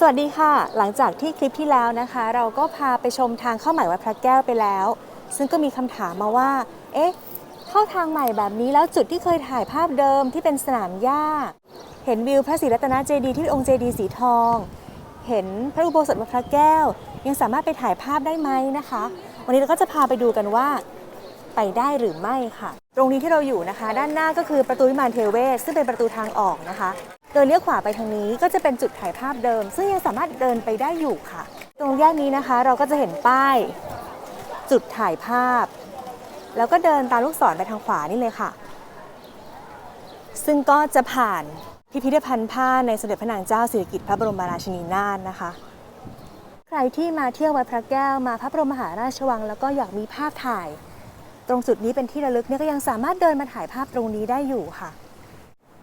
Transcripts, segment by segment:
สวัสดีค่ะ หลังจากที่คลิปที่แล้วนะคะ เราก็พาไปชมทางเข้าใหม่วัดพระแก้วไปแล้ว ซึ่งก็มีคำถามมาว่า เอ๊ะ เข้าทางใหม่แบบนี้แล้วจุดที่เคยถ่ายภาพเดิมที่เป็นสนามหญ้า เห็นวิวพระศรีรัตนเจดีย์ที่องค์เจดีย์สีทอง เห็นพระอุโบสถวัดพระแก้ว ยังสามารถไปถ่ายภาพได้ไหมนะคะ วันนี้เราก็จะพาไปดูกันว่าไปได้หรือไม่ค่ะ ตรงนี้ที่เราอยู่นะคะ ด้านหน้าก็คือประตูวิมานเทเวศซึ่งเป็นประตูทางออกนะคะ โดยเลี้ยวขวาไปทางนี้ก็จะเป็นจุดถ่ายภาพเดิม ซึ่งยังสามารถเดินไปได้อยู่ค่ะ ตรงแยกนี้นะคะเราก็จะเห็นป้าย จุดถ่ายภาพ แล้วก็เดินตามลูกศรไปทางขวานี่เลยค่ะ ซึ่งก็จะผ่านพิพิธภัณฑ์ผ้าในสมเด็จพระนางเจ้าสิริกิติ์พระบรมราชินีนาถนะคะ ใครที่มาเที่ยววัดพระแก้วมาพระบรมมหาราชวัง แล้วก็อยากมีภาพถ่าย ตรงจุดนี้เป็นที่ระลึกเนี่ยก็ยังสามารถเดินมาถ่ายภาพตรงนี้ได้อยู่ค่ะ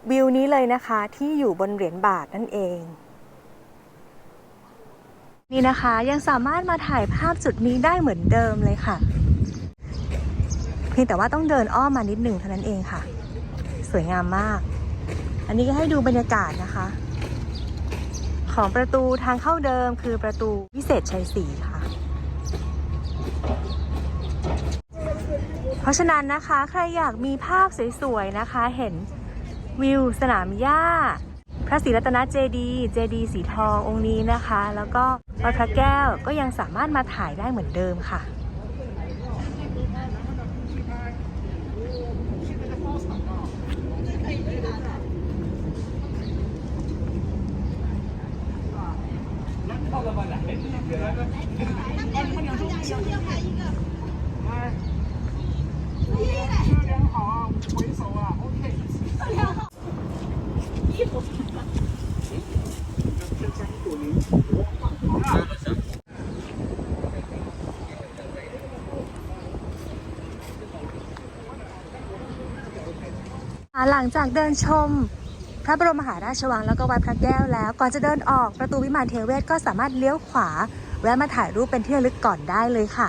วิวนี้เลยนะคะที่อยู่บนเหรียญบาทนั่นเอง นี่นะคะยังสามารถมาถ่ายภาพจุดนี้ได้เหมือนเดิมเลยค่ะ เพียงแต่ว่าต้องเดินอ้อมมานิดหนึ่งเท่านั้นเองค่ะ สวยงามมาก อันนี้ก็ให้ดูบรรยากาศนะคะ ของประตูทางเข้าเดิมคือประตูวิเศษชัยศรีค่ะเพราะฉะนั้นนะคะ ใครอยากมีภาพสวยๆนะคะ เห็น วิวสนามหญ้า พระศรีรัตนเจดีย์เจดีย์สีทององค์นี้นะคะ แล้วก็วัดพระแก้วก็ยังสามารถมาถ่ายได้เหมือนเดิมค่ะ หลังจากเดินชมพระบรมมหาราชวังแล้วก็วัดพระแก้วแล้ว ก่อนจะเดินออกประตูวิมานเทเวศก็สามารถเลี้ยวขวา แวะมาถ่ายรูปเป็นที่ระลึกก่อนได้เลยค่ะ